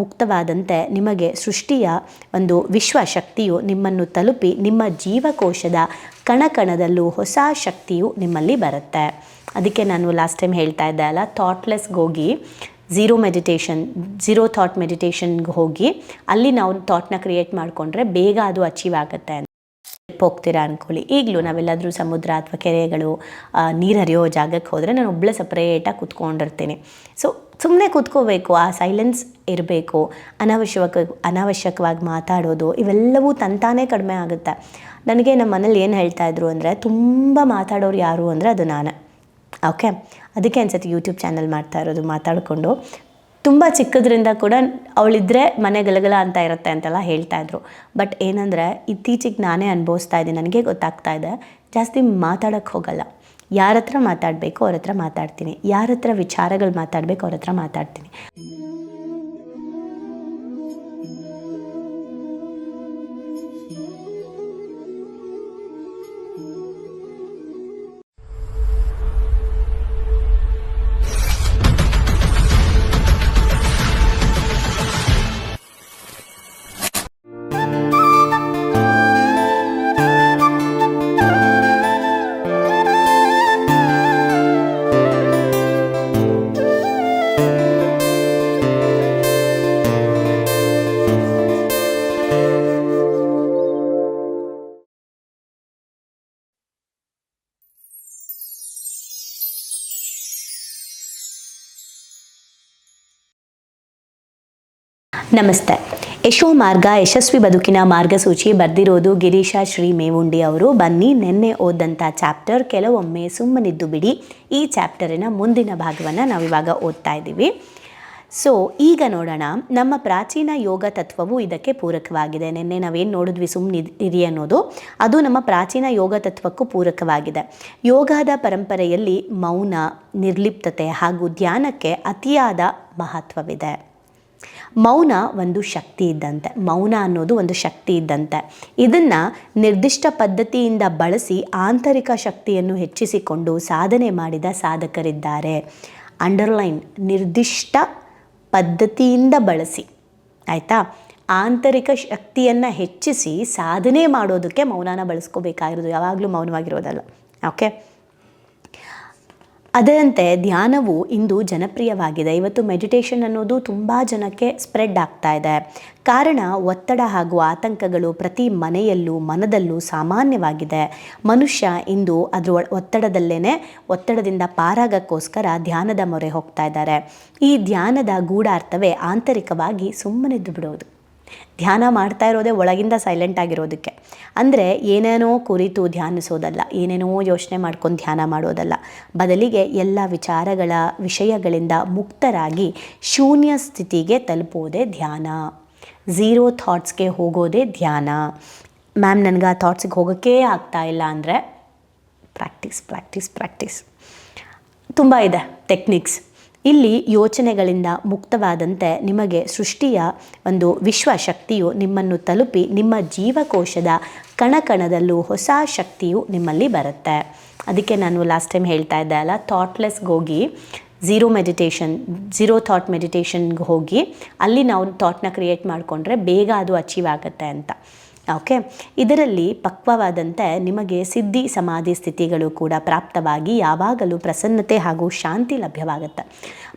ಮುಕ್ತವಾದಂತೆ ನಿಮಗೆ ಸೃಷ್ಟಿಯ ಒಂದು ವಿಶ್ವ ಶಕ್ತಿಯು ನಿಮ್ಮನ್ನು ತಲುಪಿ ನಿಮ್ಮ ಜೀವಕೋಶದ ಕಣಕಣದಲ್ಲೂ ಹೊಸ ಶಕ್ತಿಯು ನಿಮ್ಮಲ್ಲಿ ಬರುತ್ತೆ. ಅದಕ್ಕೆ ನಾನು ಲಾಸ್ಟ್ ಟೈಮ್ ಹೇಳ್ತಾ ಇದ್ದೆ ಅಲ್ಲ ಥಾಟ್ಲೆಸ್ಗೆ ಹೋಗಿ ಝೀರೋ ಮೆಡಿಟೇಷನ್ ಝೀರೋ ಥಾಟ್ ಮೆಡಿಟೇಷನ್ಗೆ ಹೋಗಿ, ಅಲ್ಲಿ ನಾವು ಥಾಟ್ನ ಕ್ರಿಯೇಟ್ ಮಾಡಿಕೊಂಡ್ರೆ ಬೇಗ ಅದು ಅಚೀವ್ ಆಗುತ್ತೆ ಹೋಗ್ತೀರಾ ಅಂದ್ಕೊಳ್ಳಿ ಈಗಲೂ ನಾವೆಲ್ಲಾದರೂ ಸಮುದ್ರ ಅಥವಾ ಕೆರೆಗಳು ನೀರು ಹರಿಯೋ ಜಾಗಕ್ಕೆ ಹೋದರೆ ನಾನು ಒಬ್ಬಳೆ ಸಪ್ರೇಟಾಗಿ ಕೂತ್ಕೊಂಡಿರ್ತೀನಿ. ಸೊ ಸುಮ್ಮನೆ ಕೂತ್ಕೋಬೇಕು, ಆ ಸೈಲೆನ್ಸ್ ಇರಬೇಕು, ಅನಾವಶ್ಯಕ, ಅನಾವಶ್ಯಕವಾಗಿ ಮಾತಾಡೋದು, ಇವೆಲ್ಲವೂ ತಂತಾನೇ ಕಡಿಮೆ ಆಗುತ್ತೆ. ನನಗೆ ನಮ್ಮ ಮನೇಲಿ ಏನು ಹೇಳ್ತಾ ಇದ್ರು ಅಂದರೆ, ತುಂಬ ಮಾತಾಡೋರು ಯಾರು ಅಂದರೆ ಅದು ನಾನು. ಓಕೆ ಅದಕ್ಕೆ ಅನ್ಸುತ್ತೆ ಯೂಟ್ಯೂಬ್ ಚಾನಲ್ ಮಾಡ್ತಾ ಇರೋದು, ಮಾತಾಡಿಕೊಂಡು. ತುಂಬ ಚಿಕ್ಕದ್ರಿಂದ ಕೂಡ ಅವಳಿದ್ರೆ ಮನೆ ಗಲಗಲ ಅಂತ ಇರುತ್ತೆ ಅಂತೆಲ್ಲ ಹೇಳ್ತಾ ಇದ್ರು. ಬಟ್ ಏನಂದರೆ ಇತ್ತೀಚೆಗೆ ನಾನೇ ಅನುಭವಿಸ್ತಾ ಇದ್ದೀನಿ. ನನಗೆ ಗೊತ್ತಾಗ್ತಾ ಇದೆ. ಜಾಸ್ತಿ ಮಾತಾಡೋಕ್ಕೆ ಹೋಗಲ್ಲ. ಯಾರ ಹತ್ರ ಮಾತಾಡಬೇಕು ಅವ್ರ ಹತ್ರ ಮಾತಾಡ್ತೀನಿ. ಯಾರ ಹತ್ರ ವಿಚಾರಗಳು ಮಾತಾಡಬೇಕು ಅವ್ರ ಹತ್ರ ಮಾತಾಡ್ತೀನಿ. ನಮಸ್ತೆ. ಯಶೋ ಮಾರ್ಗ, ಯಶಸ್ವಿ ಬದುಕಿನ ಮಾರ್ಗಸೂಚಿ ಬರೆದಿರೋದು ಗಿರೀಶ ಶ್ರೀ ಮೇವುಂಡಿ ಅವರು. ಬನ್ನಿ ನಿನ್ನೆ ಓದಂಥ ಚಾಪ್ಟರ್, ಕೆಲವೊಮ್ಮೆ ಸುಮ್ಮನಿದ್ದು ಬಿಡಿ. ಈ ಚಾಪ್ಟರಿನ ಮುಂದಿನ ಭಾಗವನ್ನು ನಾವಿವಾಗ ಓದ್ತಾ ಇದ್ದೀವಿ. ಸೊ ಈಗ ನೋಡೋಣ. ನಮ್ಮ ಪ್ರಾಚೀನ ಯೋಗ ತತ್ವವು ಇದಕ್ಕೆ ಪೂರಕವಾಗಿದೆ. ನಿನ್ನೆ ನಾವೇನು ನೋಡಿದ್ವಿ ಸುಮ್ಮನೆ ಇರಿ ಅನ್ನೋದು? ಅದು ನಮ್ಮ ಪ್ರಾಚೀನ ಯೋಗ ತತ್ವಕ್ಕೂ ಪೂರಕವಾಗಿದೆ. ಯೋಗದ ಪರಂಪರೆಯಲ್ಲಿ ಮೌನ, ನಿರ್ಲಿಪ್ತತೆ ಹಾಗೂ ಧ್ಯಾನಕ್ಕೆ ಅತಿಯಾದ ಮಹತ್ವವಿದೆ. ಮೌನ ಒಂದು ಶಕ್ತಿ ಇದ್ದಂತೆ, ಮೌನ ಅನ್ನೋದು ಒಂದು ಶಕ್ತಿ ಇದ್ದಂತೆ. ಇದನ್ನು ನಿರ್ದಿಷ್ಟ ಪದ್ಧತಿಯಿಂದ ಬಳಸಿ ಆಂತರಿಕ ಶಕ್ತಿಯನ್ನು ಹೆಚ್ಚಿಸಿಕೊಂಡು ಸಾಧನೆ ಮಾಡಿದ ಸಾಧಕರಿದ್ದಾರೆ. ಅಂಡರ್ಲೈನ್, ನಿರ್ದಿಷ್ಟ ಪದ್ಧತಿಯಿಂದ ಬಳಸಿ, ಆಯಿತಾ? ಆಂತರಿಕ ಶಕ್ತಿಯನ್ನು ಹೆಚ್ಚಿಸಿ ಸಾಧನೆ ಮಾಡೋದಕ್ಕೆ ಮೌನನ ಬಳಸ್ಕೋಬೇಕಾಗಿರೋದು, ಯಾವಾಗಲೂ ಮೌನವಾಗಿರೋದಲ್ಲ, ಓಕೆ? ಅದರಂತೆ ಧ್ಯಾನವು ಇಂದು ಜನಪ್ರಿಯವಾಗಿದೆ. ಇವತ್ತು ಮೆಡಿಟೇಷನ್ ಅನ್ನೋದು ತುಂಬ ಜನಕ್ಕೆ ಸ್ಪ್ರೆಡ್ ಆಗ್ತಾ ಇದೆ. ಕಾರಣ ಒತ್ತಡ ಹಾಗೂ ಆತಂಕಗಳು ಪ್ರತಿ ಮನೆಯಲ್ಲೂ, ಮನದಲ್ಲೂ ಸಾಮಾನ್ಯವಾಗಿದೆ. ಮನುಷ್ಯ ಇಂದು ಅದರ ಒತ್ತಡದಲ್ಲೇ ಒತ್ತಡದಿಂದ ಪಾರಾಗಕ್ಕೋಸ್ಕರ ಧ್ಯಾನದ ಮೊರೆ ಹೋಗ್ತಾ ಇದ್ದಾರೆ. ಈ ಧ್ಯಾನದ ಗೂಢಾರ್ಥವೇ ಆಂತರಿಕವಾಗಿ ಸುಮ್ಮನೆದ್ದು ಬಿಡೋದು. ಧ್ಯಾನ ಮಾಡ್ತಾ ಇರೋದೇ ಒಳಗಿಂದ ಸೈಲೆಂಟ್ ಆಗಿರೋದಕ್ಕೆ. ಅಂದರೆ ಏನೇನೋ ಕುರಿತು ಧ್ಯಾನಿಸೋದಲ್ಲ, ಏನೇನೋ ಯೋಚನೆ ಮಾಡ್ಕೊಂಡು ಧ್ಯಾನ ಮಾಡೋದಲ್ಲ. ಬದಲಿಗೆ ಎಲ್ಲ ವಿಚಾರಗಳ ವಿಷಯಗಳಿಂದ ಮುಕ್ತರಾಗಿ ಶೂನ್ಯ ಸ್ಥಿತಿಗೆ ತಲುಪೋದೇ ಧ್ಯಾನ. ಝೀರೋ ಥಾಟ್ಸ್ಗೆ ಹೋಗೋದೇ ಧ್ಯಾನ. ಮ್ಯಾಮ್ ನನಗೆ ಆ ಥಾಟ್ಸಿಗೆ ಹೋಗೋಕ್ಕೇ ಆಗ್ತಾ ಇಲ್ಲ ಅಂದರೆ ಪ್ರಾಕ್ಟೀಸ್ ಪ್ರಾಕ್ಟೀಸ್ ಪ್ರಾಕ್ಟೀಸ್ ತುಂಬ ಇದೆ ಟೆಕ್ನಿಕ್ಸ್ ಇಲ್ಲಿ ಯೋಚನೆಗಳಿಂದ ಮುಕ್ತವಾದಂತೆ ನಿಮಗೆ ಸೃಷ್ಟಿಯ ಒಂದು ವಿಶ್ವ ಶಕ್ತಿಯು ನಿಮ್ಮನ್ನು ತಲುಪಿ ನಿಮ್ಮ ಜೀವಕೋಶದ ಕಣಕಣದಲ್ಲೂ ಹೊಸ ಶಕ್ತಿಯು ನಿಮ್ಮಲ್ಲಿ ಬರುತ್ತೆ. ಅದಕ್ಕೆ ನಾನು ಲಾಸ್ಟ್ ಟೈಮ್ ಹೇಳ್ತಾ ಇದ್ದೆ ಅಲ್ಲ ಥಾಟ್ಲೆಸ್ಗೆ ಹೋಗಿ ಝೀರೋ ಮೆಡಿಟೇಷನ್ ಝೀರೋ ಥಾಟ್ ಮೆಡಿಟೇಷನ್ಗೆ ಹೋಗಿ, ಅಲ್ಲಿ ನಾವು ಥಾಟ್ನ ಕ್ರಿಯೇಟ್ ಮಾಡಿಕೊಂಡ್ರೆ ಬೇಗ ಅದು ಅಚೀವ್ ಆಗುತ್ತೆ ಅಂತ. ಓಕೆ ಇದರಲ್ಲಿ ಪಕ್ವವಾದಂತೆ ನಿಮಗೆ ಸಿದ್ಧಿ, ಸಮಾಧಿ ಸ್ಥಿತಿಗಳು ಕೂಡ ಪ್ರಾಪ್ತವಾಗಿ ಯಾವಾಗಲೂ ಪ್ರಸನ್ನತೆ ಹಾಗೂ ಶಾಂತಿ ಲಭ್ಯವಾಗುತ್ತೆ.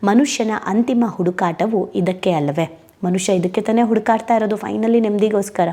ಮನುಷ್ಯನ ಅಂತಿಮ ಹುಡುಕಾಟವು ಇದಕ್ಕೆ ಅಲ್ಲವೇ? ಮನುಷ್ಯ ಇದಕ್ಕೆ ತಾನೇ ಹುಡುಕಾಡ್ತಾ ಇರೋದು ಫೈನಲಿ ನೆಮ್ಮದಿಗೋಸ್ಕರ.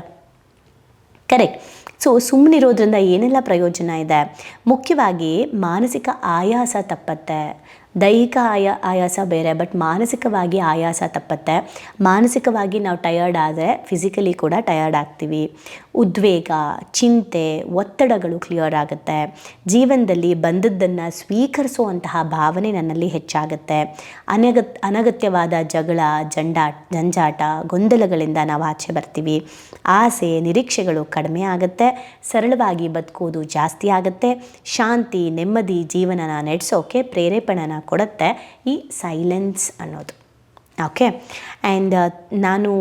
ಕರೆಕ್ಟ್ ಸೊ ಸುಮ್ಮನಿರೋದ್ರಿಂದ ಏನೆಲ್ಲ ಪ್ರಯೋಜನ ಇದೆ? ಮುಖ್ಯವಾಗಿ ಮಾನಸಿಕ ಆಯಾಸ ತಪ್ಪತ್ತೆ ದೈಹಿಕ ಆಯಾ, ಆಯಾಸ ಬೇರೆ ಬಟ್ ಮಾನಸಿಕವಾಗಿ ಆಯಾಸ ತಪ್ಪತ್ತೆ. ಮಾನಸಿಕವಾಗಿ ನಾವು ಟಯರ್ಡ್ ಆದರೆ ಫಿಸಿಕಲಿ ಕೂಡ ಟಯರ್ಡ್ ಆಗ್ತೀವಿ. ಉದ್ವೇಗ, ಚಿಂತೆ, ಒತ್ತಡಗಳು ಕ್ಲಿಯರ್ ಆಗುತ್ತೆ. ಜೀವನದಲ್ಲಿ ಬಂದದ್ದನ್ನು ಸ್ವೀಕರಿಸುವಂತಹ ಭಾವನೆ ನನ್ನಲ್ಲಿ ಹೆಚ್ಚಾಗುತ್ತೆ. ಅನಗತ್, ಅನಗತ್ಯವಾದ ಜಗಳ, ಜಂಡಾ, ಜಂಜಾಟ, ಗೊಂದಲಗಳಿಂದ ನಾವು ಆಚೆ ಬರ್ತೀವಿ. ಆಸೆ, ನಿರೀಕ್ಷೆಗಳು ಕಡಿಮೆ ಆಗುತ್ತೆ. ಸರಳವಾಗಿ ಬದುಕೋದು ಜಾಸ್ತಿ ಆಗುತ್ತೆ. ಶಾಂತಿ, ನೆಮ್ಮದಿ ಜೀವನನ ನಡೆಸೋಕೆ ಪ್ರೇರೇಪಣೆನ ಕೊಡುತ್ತೆ ಈ ಸೈಲೆನ್ಸ್ ಅನ್ನೋದು. ಓಕೆ ಆ್ಯಂಡ್ ನಾನು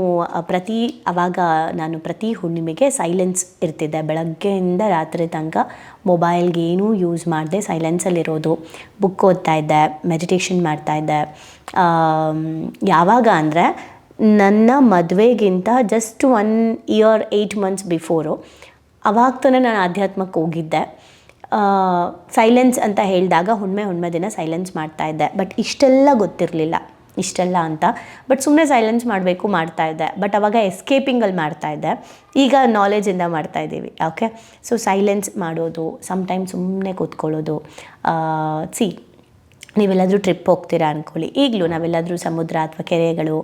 ಪ್ರತಿ, ಅವಾಗ ನಾನು ಪ್ರತಿ ಹುಣ್ಣಿಮೆಗೆ ಸೈಲೆನ್ಸ್ ಇರ್ತಿದ್ದೆ. ಬೆಳಗ್ಗೆಯಿಂದ ರಾತ್ರಿ ತನಕ ಮೊಬೈಲ್ಗೆ ಏನೂ ಯೂಸ್ ಮಾಡದೆ ಸೈಲೆನ್ಸಲ್ಲಿರೋದು ಬುಕ್ ಓದ್ತಾ ಇದ್ದೆ ಮೆಡಿಟೇಷನ್ ಮಾಡ್ತಾಯಿದ್ದೆ ಯಾವಾಗ ಅಂದರೆ ನನ್ನ ಮದುವೆಗಿಂತ just one year eight months before ಅವಾಗ ನಾನು ಆಧ್ಯಾತ್ಮಕ್ಕೆ ಹೋಗಿದ್ದೆ. ಸೈಲೆನ್ಸ್ ಅಂತ ಹೇಳಿದಾಗ ಹುಣ್ಮೆ ಹುಣ್ಮೆ ದಿನ ಸೈಲೆನ್ಸ್ ಮಾಡ್ತಾ ಇದ್ದೆ. ಬಟ್ ಇಷ್ಟೆಲ್ಲ ಗೊತ್ತಿರಲಿಲ್ಲ. ಇಷ್ಟೆಲ್ಲ ಅಂತ. ಬಟ್ ಸುಮ್ಮನೆ ಸೈಲೆನ್ಸ್ ಮಾಡಬೇಕು ಮಾಡ್ತಾ ಇದ್ದೆ. ಬಟ್ ಅವಾಗ ಎಸ್ಕೇಪಿಂಗಲ್ಲಿ ಮಾಡ್ತಾ ಇದ್ದೆ. ಈಗ ನಾಲೆಜಿಂದ ಮಾಡ್ತಾ ಇದ್ದೀವಿ. ಓಕೆ ಸೊ ಸೈಲೆನ್ಸ್ ಮಾಡೋದು ಸಮ್ಟೈಮ್ ಸುಮ್ಮನೆ ಕೂತ್ಕೊಳ್ಳೋದು ಸಿ ನೀವೆಲ್ಲಾದರೂ ಟ್ರಿಪ್ ಹೋಗ್ತೀರಾ ಅಂದ್ಕೊಳ್ಳಿ ಈಗಲೂ ನಾವೆಲ್ಲಾದರೂ ಸಮುದ್ರ ಅಥವಾ ಕೆರೆಗಳು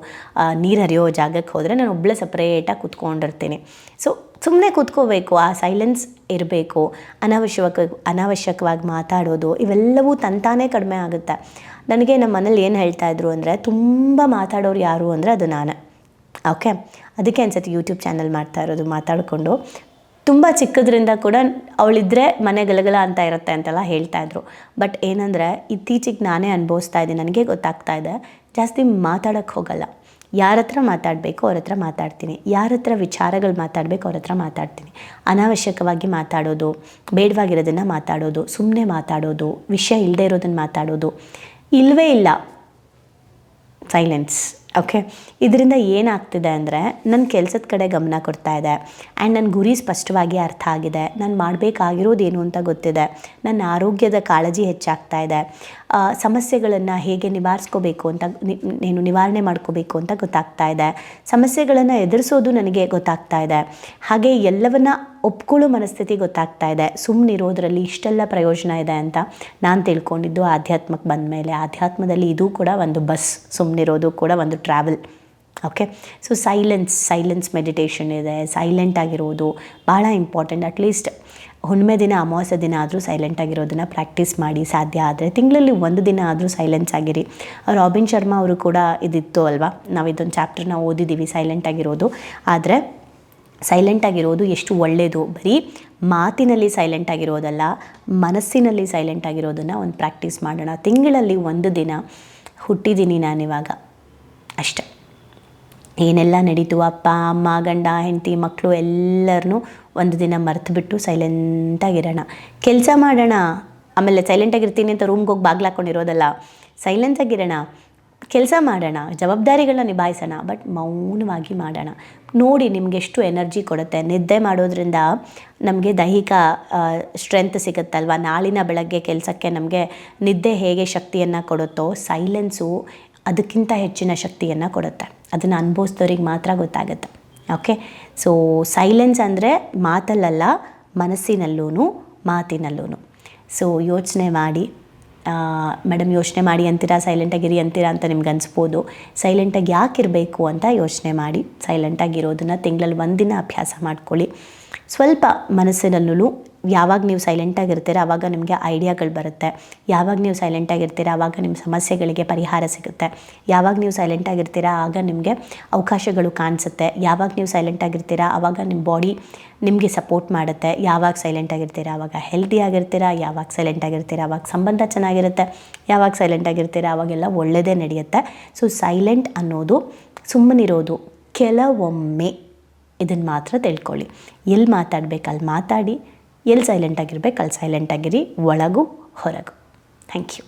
ನೀರು ಹರಿಯೋ ಜಾಗಕ್ಕೆ ಹೋದರೆ ನಾನು ಒಬ್ಬಳೇ ಸಪ್ರೇಟಾಗಿ ಕೂತ್ಕೊಂಡಿರ್ತೀನಿ. ಸೊ ಸುಮ್ಮನೆ ಕೂತ್ಕೋಬೇಕು, ಆ ಸೈಲೆನ್ಸ್ ಇರಬೇಕು. ಅನಾವಶ್ಯಕ, ಅನಾವಶ್ಯಕವಾಗಿ ಮಾತಾಡೋದು, ಇವೆಲ್ಲವೂ ತಂತಾನೇ ಕಡಿಮೆ ಆಗುತ್ತೆ. ನನಗೆ ನಮ್ಮ ಮನೇಲಿ ಏನು ಹೇಳ್ತಾ ಇದ್ರು ಅಂದರೆ, ತುಂಬ ಮಾತಾಡೋರು ಯಾರು ಅಂದರೆ ಅದು ನಾನು. ಓಕೆ ಅದಕ್ಕೆ ಅನ್ಸತ್ತೆ ಯೂಟ್ಯೂಬ್ ಚಾನಲ್ ಮಾಡ್ತಾ ಇರೋದು, ಮಾತಾಡಿಕೊಂಡು. ತುಂಬ ಚಿಕ್ಕದ್ರಿಂದ ಕೂಡ ಅವಳಿದ್ರೆ ಮನೆ ಗಲಗಲ ಅಂತ ಇರುತ್ತೆ ಅಂತೆಲ್ಲ ಹೇಳ್ತಾ ಇದ್ರು. ಬಟ್ ಏನಂದರೆ, ಇತ್ತೀಚೆಗೆ ನಾನೇ ಅನುಭವಿಸ್ತಾ ಇದ್ದೀನಿ, ನನಗೆ ಗೊತ್ತಾಗ್ತಾ ಇದೆ. ಜಾಸ್ತಿ ಮಾತಾಡೋಕ್ಕೆ ಹೋಗಲ್ಲ. ಯಾರ ಹತ್ರ ಮಾತಾಡಬೇಕು ಅವ್ರ ಹತ್ರ ಮಾತಾಡ್ತೀನಿ. ಯಾರ ಹತ್ರ ವಿಚಾರಗಳು ಮಾತಾಡಬೇಕು ಅವ್ರ ಹತ್ರ ಮಾತಾಡ್ತೀನಿ. ಅನಾವಶ್ಯಕವಾಗಿ ಮಾತಾಡೋದು, ಬೇಡವಾಗಿರೋದನ್ನು ಮಾತಾಡೋದು ಸುಮ್ಮನೆ ಮಾತಾಡೋದು, ವಿಷಯ ಇಲ್ಲದೆ ಇರೋದನ್ನು ಮಾತಾಡೋದು ಇಲ್ಲವೇ ಇಲ್ಲ. ಸೈಲೆನ್ಸ್ ಓಕೆ ಇದರಿಂದ ಏನಾಗ್ತಿದೆ ಅಂದರೆ ನನ್ನ ಕೆಲಸದ ಕಡೆ ಗಮನ ಕೊಡ್ತಾ ಇದೆ. ಆ್ಯಂಡ್ ನನ್ನ ಗುರಿ ಸ್ಪಷ್ಟವಾಗಿ ಅರ್ಥ ಆಗಿದೆ. ನಾನು ಮಾಡಬೇಕಾಗಿರೋದೇನು ಅಂತ ಗೊತ್ತಿದೆ. ನನ್ನ ಆರೋಗ್ಯದ ಕಾಳಜಿ ಹೆಚ್ಚಾಗ್ತಾ ಇದೆ. ಸಮಸ್ಯೆಗಳನ್ನು ಹೇಗೆ ನಿವಾರಿಸ್ಕೋಬೇಕು ಅಂತ ನೀನು ನಿವಾರಣೆ ಮಾಡ್ಕೋಬೇಕು ಅಂತ ಗೊತ್ತಾಗ್ತಾ ಇದೆ. ಸಮಸ್ಯೆಗಳನ್ನು ಎದುರಿಸೋದು ನನಗೆ ಗೊತ್ತಾಗ್ತಾ ಇದೆ. ಹಾಗೆ ಎಲ್ಲವನ್ನ ಒಪ್ಕೊಳ್ಳೋ ಮನಸ್ಥಿತಿ ಗೊತ್ತಾಗ್ತಾ ಇದೆ. ಸುಮ್ಮನಿರೋದ್ರಲ್ಲಿ ಇಷ್ಟೆಲ್ಲ ಪ್ರಯೋಜನ ಇದೆ ಅಂತ ನಾನು ತಿಳ್ಕೊಂಡಿದ್ದು ಆಧ್ಯಾತ್ಮಕ್ಕೆ ಬಂದ ಮೇಲೆ ಆಧ್ಯಾತ್ಮದಲ್ಲಿ ಇದು ಕೂಡ ಒಂದು ಬಸ್ ಸುಮ್ಮನಿರೋದು ಕೂಡ ಒಂದು travel okay so silence silence meditation ಇದೆ. ಸೈಲೆಂಟ್ ಆಗಿರೋದು ಭಾಳ ಇಂಪಾರ್ಟೆಂಟ್ ಅಟ್ಲೀಸ್ಟ್ ಹುಣ್ಣಿಮೆ ದಿನ, ಅಮಾವಾಸ್ಯ ದಿನ ಆದರೂ ಸೈಲೆಂಟ್ ಆಗಿರೋದನ್ನು ಪ್ರಾಕ್ಟೀಸ್ ಮಾಡಿ ಸಾಧ್ಯ ಆದರೆ ತಿಂಗಳಲ್ಲಿ ಒಂದು ದಿನ ಆದರೂ ಸೈಲೆನ್ಸ್ ಆಗಿರಿ. ರಾಬಿನ್ ಶರ್ಮಾ ಅವರು ಕೂಡ ಇದಿತ್ತು ಅಲ್ವಾ? ನಾವು ಇದೊಂದು ಚಾಪ್ಟರ್ನ ಓದಿದ್ದೀವಿ ಸೈಲೆಂಟ್ ಆಗಿರೋದು. ಆದರೆ ಸೈಲೆಂಟ್ ಆಗಿರೋದು ಎಷ್ಟು ಒಳ್ಳೆಯದು ಬರೀ ಮಾತಿನಲ್ಲಿ ಸೈಲೆಂಟ್ ಆಗಿರೋದಲ್ಲ, ಮನಸ್ಸಿನಲ್ಲಿ ಸೈಲೆಂಟ್ ಆಗಿರೋದನ್ನು ಒಂದು ಪ್ರಾಕ್ಟೀಸ್ ಮಾಡೋಣ. ತಿಂಗಳಲ್ಲಿ ಒಂದು ದಿನ ಹುಟ್ಟಿದ್ದೀನಿ ನಾನಿವಾಗ. ಅಷ್ಟೆ. ಏನೆಲ್ಲ ನಡೀತು? ಅಪ್ಪ, ಅಮ್ಮ, ಗಂಡ, ಹೆಂಡತಿ ಮಕ್ಕಳು ಎಲ್ಲರನ್ನೂ ಒಂದು ದಿನ ಮರೆತುಬಿಟ್ಟು ಸೈಲೆಂಟಾಗಿರೋಣ ಕೆಲಸ ಮಾಡೋಣ. ಆಮೇಲೆ ಸೈಲೆಂಟಾಗಿರ್ತೀನಿ ಅಂತ ರೂಮ್ಗೆ ಹೋಗಿ ಬಾಗ್ಲಾಕೊಂಡಿರೋದಲ್ಲ ಸೈಲೆನ್ಸಾಗಿರೋಣ ಕೆಲಸ ಮಾಡೋಣ, ಜವಾಬ್ದಾರಿಗಳನ್ನ ನಿಭಾಯಿಸೋಣ, ಬಟ್ ಮೌನವಾಗಿ ಮಾಡೋಣ. ನೋಡಿ ನಿಮ್ಗೆ ಎಷ್ಟು ಎನರ್ಜಿ ಕೊಡುತ್ತೆ. ನಿದ್ದೆ ಮಾಡೋದ್ರಿಂದ ನಮಗೆ ದೈಹಿಕ ಸ್ಟ್ರೆಂತ್ ಸಿಗುತ್ತಲ್ವ? ನಾಳಿನ ಬೆಳಗ್ಗೆ ಕೆಲಸಕ್ಕೆ ನಮಗೆ ನಿದ್ದೆ ಹೇಗೆ ಶಕ್ತಿಯನ್ನು ಕೊಡುತ್ತೋ ಸೈಲೆನ್ಸು ಅದಕ್ಕಿಂತ ಹೆಚ್ಚಿನ ಶಕ್ತಿಯನ್ನು ಕೊಡುತ್ತೆ. ಅದನ್ನು ಅನುಭವಿಸಿದವ್ರಿಗೆ ಮಾತ್ರ ಗೊತ್ತಾಗುತ್ತೆ. ಓಕೆ ಸೊ ಸೈಲೆನ್ಸ್ ಅಂದರೆ ಮಾತಲ್ಲಲ್ಲ ಮನಸ್ಸಿನಲ್ಲೂ ಮಾತಿನಲ್ಲೂ ಸೊ ಯೋಚನೆ ಮಾಡಿ. ಮೇಡಮ್ ಯೋಚನೆ ಮಾಡಿ ಅಂತೀರಾ ಸೈಲೆಂಟಾಗಿರಿ ಅಂತೀರಾ ಅಂತ ನಿಮ್ಗೆ ಅನಿಸ್ಬೋದು. ಸೈಲೆಂಟಾಗಿ ಯಾಕಿರಬೇಕು ಅಂತ ಯೋಚನೆ ಮಾಡಿ. ಸೈಲೆಂಟಾಗಿರೋದನ್ನು ತಿಂಗಳಲ್ಲಿ ಒಂದಿನ ಅಭ್ಯಾಸ ಮಾಡ್ಕೊಳ್ಳಿ. ಸ್ವಲ್ಪ ಮನಸ್ಸಿನಲ್ಲೂ ಯಾವಾಗ ನೀವು ಸೈಲೆಂಟಾಗಿರ್ತೀರ ಆವಾಗ ನಿಮಗೆ ಐಡಿಯಾಗಳು ಬರುತ್ತೆ. ಯಾವಾಗ ನೀವು ಸೈಲೆಂಟಾಗಿರ್ತೀರ ಆವಾಗ ನಿಮ್ಮ ಸಮಸ್ಯೆಗಳಿಗೆ ಪರಿಹಾರ ಸಿಗುತ್ತೆ. ಯಾವಾಗ ನೀವು ಸೈಲೆಂಟಾಗಿರ್ತೀರ ಆಗ ನಿಮಗೆ ಅವಕಾಶಗಳು ಕಾಣಿಸುತ್ತೆ. ಯಾವಾಗ ನೀವು ಸೈಲೆಂಟಾಗಿರ್ತೀರ ಆವಾಗ ನಿಮ್ಮ ಬಾಡಿ ನಿಮಗೆ ಸಪೋರ್ಟ್ ಮಾಡುತ್ತೆ. ಯಾವಾಗ ಸೈಲೆಂಟಾಗಿರ್ತೀರ ಆವಾಗ ಹೆಲ್ದಿ ಆಗಿರ್ತೀರ, ಯಾವಾಗ ಸೈಲೆಂಟಾಗಿರ್ತೀರ ಆವಾಗ ಸಂಬಂಧ ಚೆನ್ನಾಗಿರುತ್ತೆ. ಯಾವಾಗ ಸೈಲೆಂಟಾಗಿರ್ತೀರ ಆವಾಗೆಲ್ಲ ಒಳ್ಳೆಯದೇ ನಡೆಯುತ್ತೆ. ಸೊ ಸೈಲೆಂಟ್ ಅನ್ನೋದು ಸುಮ್ಮನಿರೋದು. ಕೆಲವೊಮ್ಮೆ ಇದನ್ನು ಮಾತ್ರ ತಿಳ್ಕೊಳ್ಳಿ. ಎಲ್ಲಿ ಮಾತಾಡಬೇಕು? ಅಲ್ಲಿ ಮಾತಾಡಿ. ಎಲ್ಲಿ ಸೈಲೆಂಟಾಗಿರ್ಬೇಕು ಅಲ್ಲಿ ಸೈಲೆಂಟಾಗಿರಿ ಒಳಗು ಹೊರಗು. Thank you